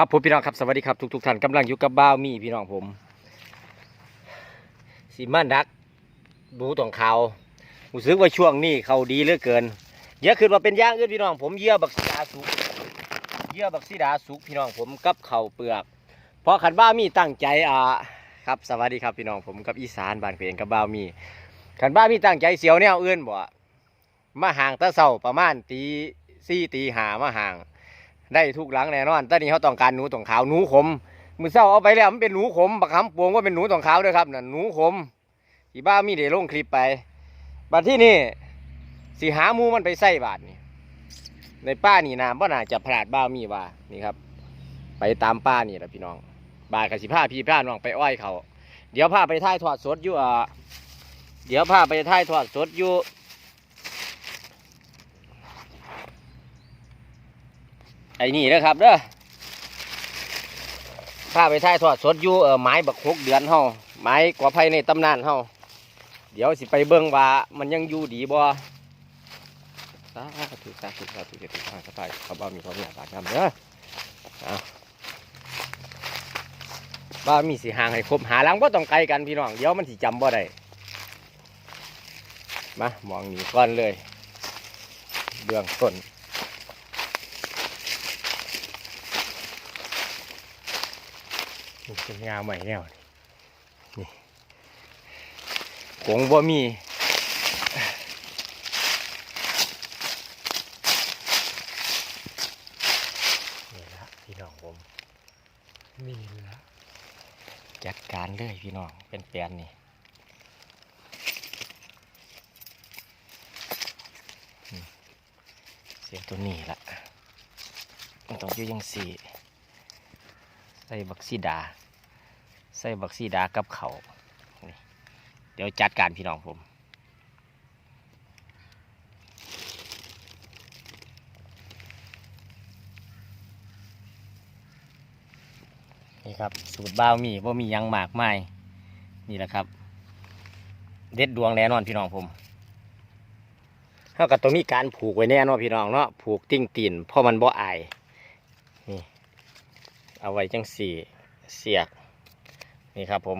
ครับผมพี่น้องครับสวัสดีครับทุกทุกๆท่านกำลังอยู่กับบ้าวมีพี่น้องผมสีมันดักดูตองเขารู้สึกว่าช่วงนี้เขาดีเหลือเกินเยอะขึ้นมาเป็นย่างอื่นพี่น้องผมเยื่อบักซีดาสุกเยื่อบักซีดาสุกพี่น้องผมกับเข่าเปลือกเพราะขันบ้าวมีตั้งใจอ่าครับสวัสดีครับพี่น้องผมกับอีสานบ้านเพียงกับบ้าวมีขันบ้าวมีตั้งใจเสียวแนวอื่นบ่มาห่างตะเศร้าประมาณตีสี่ตีหามาห่าง ได้ทุกหลังแน่นอนตอนนี้เขาต้องการหนูตองขาวหนูขมมือเศร้าเอาไปแล้วมันเป็นหนูขมบักคำปวงว่าเป็นหนูตองขาวด้วยครับนั่นหนูขมที่บ้ามีเดี๋ยวลงคลิปไปบัดที่นี่สีหาหมูมันไปใส่บาทนี่ในป้านี่น้ำบ่น่าจะพลาดบ้ามีว่านี่ครับ ไปตามป้านี่แหละพี่น้อง บาทกับสิผ้าพี่ผ้าน้องไปอ้อยเขาเดี๋ยวพาไปท่ายทอดสดอยู่อ่าเดี๋ยวพาไปท่ายทอดสดอยู่ ไอ้นี่นะครับเด้อพาไปถ่ายทอดสดอยู่เออไม้บักหกเดือนเฮาไม้กว่าไผในตำนานเฮาเดี๋ยวสิไปเบิ่งว่ามันยังอยู่ดีบ่สาธุสาธุสาธุเดี๋ยวทุกทาสบายเขาบ่มีความอยากบาดน้ำเด้อเอาบ่มีสิห่างให้ครบหาลังบ่ต้องไกลกันพี่น้องเดี๋ยวมันสิจำบ่ได้มามองหนีก่อนเลย เบื้องต้น นี่เป็นยาใหม่แล้วนี่กงบ่มีนี่ละพี่น้องผมนี่ละจัดการเลยพี่น้องเป็นแปลนนี่นี่เสียตัวนี้ละมันต้องอยู่ยังสี่ใส่บักซีดา ใส่บักซีดากับเขาเดี๋ยวจัดการพี่น้องผมนี่ครับสูตรบ้าวมีว่ามียังหมากไม้นี่แหละครับ เด็ดดวงแน่นอนพี่น้องผมเท่ากับต้องมีการผูกไว้แน่นอนพี่น้องเนาะผูกติ้งตีนเพราะมันบ่อายนี่เอาไว้จังสี่เสียก นี่ครับผม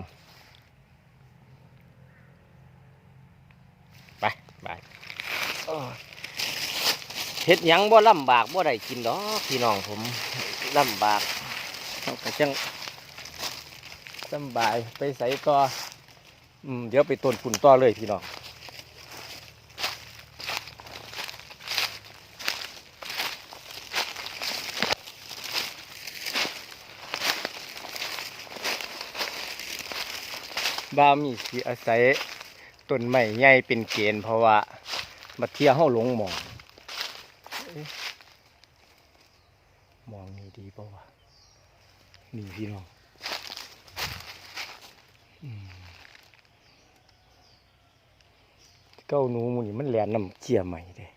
ไปไปโอ้ยเฮ็ดหยังบ่ลำบากบ่ได้กินดอกพี่น้องผมลำบากเขาก็จังสำบายไปใส่ต่ออืมเดี๋ยวไปต้นฝุ่นต่อเลยพี่น้อง บ้ามีสิอาศัยต้นไม้ใหญ่เป็นเกณฑ์เพราะว่ามาเที่ยวเฮาหลงหมองมองนี่ดีป่าวะนี่พี่น้องเก้าหนูมูนี่มันแหลนน้ำเจียใหม่เด้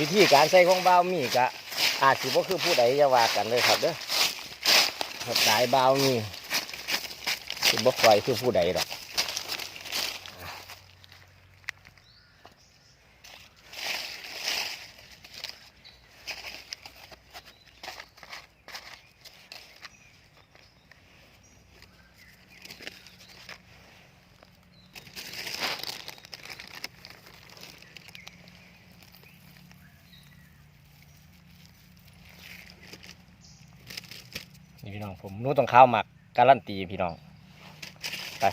วิธีการใส่ของบ้าวมีกะอาจสิบ่คือผู้ใดจะว่ากันเลยครับเด้อสายบ้าวมีสิบ่ค่อยคือผู้ใดหรอก พี่น้องผมนู้ต้องข้าวหมักการันตีพี่น้องไป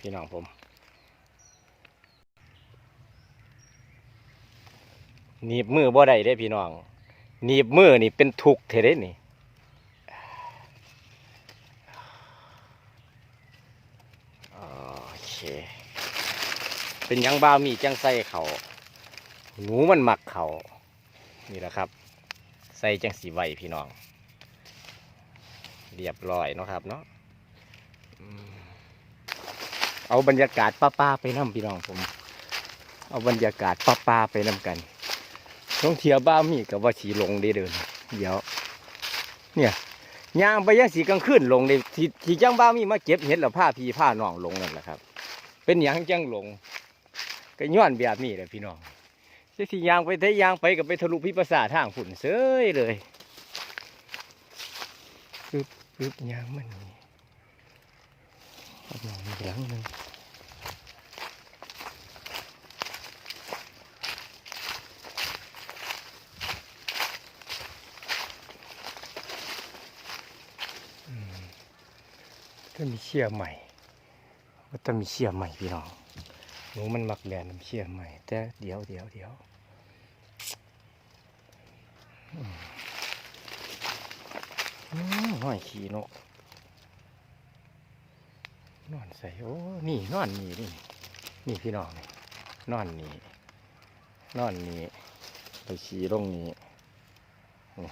พี่น้องผมหนีบมือบ่ได้เด้พี่น้องหนีบมือนี่เป็นทุกข์เทเด้นี่โอเคเป็นยังบ้ามีจังใส่เขาหนูมันหมักเขานี่แหละครับ ใส่จังสีไวพี่น้อง เรียบร้อยเนาะครับเนาะ เอาบรรยากาศป้าๆไปนํพี่น้องผม เอาบรรยากาศป้าๆไปนํกันท่องเที่ยวบ้ามีกับว่าสีลงได้เดินเดี๋ยว เนี่ยย่างไปยังสีกลางคืนลงเลยที่ที่จังบ้ามีมาเก็บเห็ดแล้วผ้าพีผ้านองลงนั่นแหละครับ เป็นหยังจังลงก็ย้อนแบบนี้แหละพี่น้องจะสิยางไปได้ยางไปกับไปทะลุพิภาษาทางฝุ่นเสยเลยปึ๊บปึ๊บยางมันนี่ หน่อยอีกหลังหนึ่งอืมถ้ามีเชี่ยใหม่ก็ต้องมีเชี่ยใหม่พี่น้องหนูมันมักแลนน้ำเชี่ยใหม่ แต่เดี๋ยวเดี๋ยวเดี๋ยวห้อยขี่นก นอนใส่โอ้นี่นอนนี่นี่นี่พี่น้องนี่นอนนี่นอนนี่ไปขี่ลงนี้นี่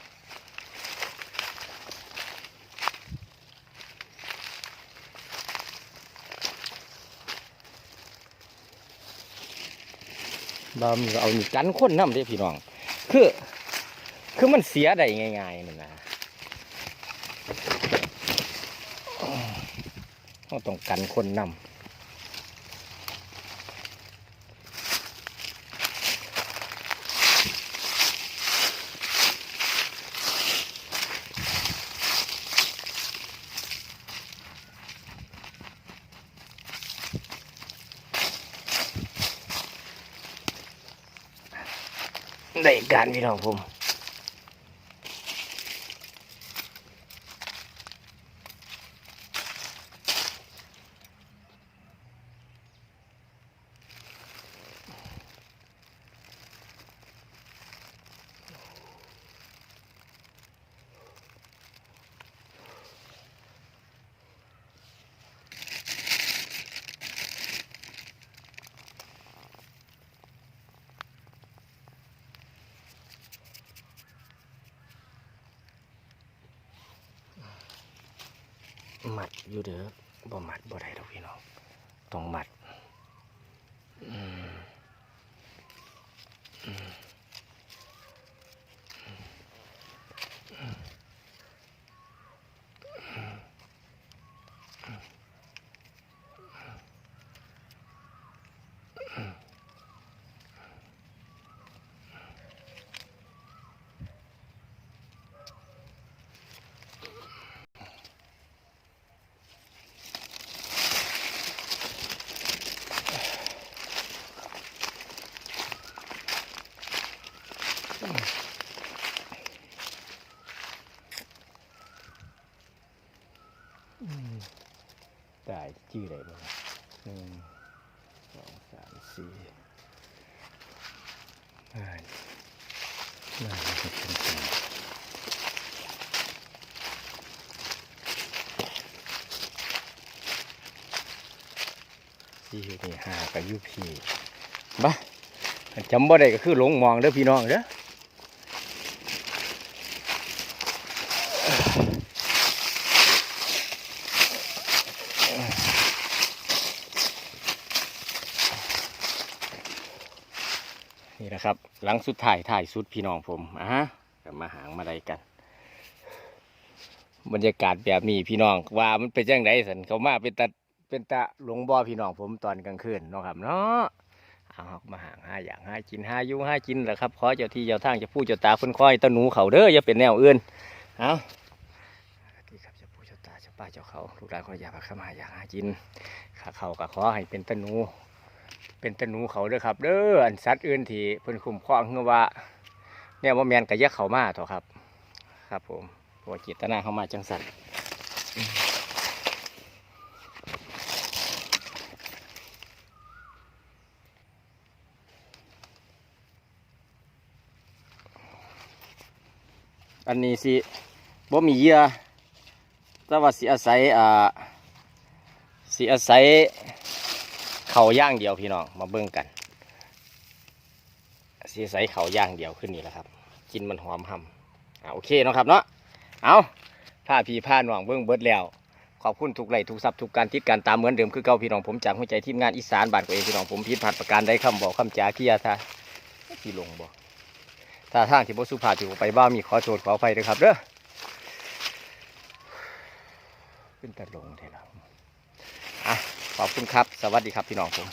บามเอานี่กันคนน้ำเด้พี่น้อง คือ คือมันเสียได้ง่ายๆนี่นะ เราต้องกันคนนำได้การพี่น้องผม มัดอยู่เด้อบ่มัดบ่ได้ดอกพี่น้องต้องมัดอืมอืมได้ชื่ออะไรบ้าง หนึ่งสองสามสี่ห้าห้าหกเจ็ดแปดที่นี่หากับยุพีบ้าจำบ่ได้ก็คือหลงมองเด้อพี่น้องเด้อ นี่นะครับ หลังสุดถ่ายถ่ายสุดพี่น้องผมอะฮะกลับมาหางมาไดกัน บรรยากาศแบบนี้พี่น้องว่ามันเป็นจังไดสันเขามาเป็นตาเป็นตาหลงบ่อพี่น้องผมตอนกลางคืนเนาะครับเนาะเอามาหางหาอย่างหากินหายู่หากินแหละครับขอเจ้าที่เจ้าทางจะพูดเจ้าตาเพิ่อยตะหนูเขาเด้ออย่าเป็นแนวอื่นเอาที่ครับจ้าผู้เจ้าตาเจ้าป้าเจ้าเขาลูกหลานขออย่าพาเข้ามาอยากหากินข้าเขาก็ขอให้เป็นตะหนู เป็นตะนูเขาเด้อครับเด้ออันสัตว์อื่นที่เพิ่นคุ้มครองคือว่าเนี่ยว่าแมนกระยักเขามาเถอะครับ ครับผมตัวจิตนาเขามาจังสันอันนี้สิบ่มีเยื่อแต่ว่าสีอาศัยอ่าสีอาศัย เขาย่างเดียวพี่น้องมาเบิ่งกันสิอายเขาย่างเดียวขึ้นนี่แหละครับ กินมันหอมหำอ่าโอเคเนาะครับเนาะเอาผ้าพีผ้าหน่วงเบิ่งเบิดแล้วขอบคุณทุกไลค์ทุกซับทุกการติดการตามเหมือนเดิมคือเก่าพี่น้องผมจากหัวใจทีมงานอีสานบ้านตัวเองพี่น้องผมผิดพลาดประการใดคำบอกคำจาเกียร์ท่าที่ลงบอกถ้าทางที่บสุภาพที่ผมไปบ้ามีขอโทษขออภัยด้วยครับเด้อขึ้นแต่ลงเท่าแล้วอะ ขอบคุณครับ สวัสดีครับพี่น้องผม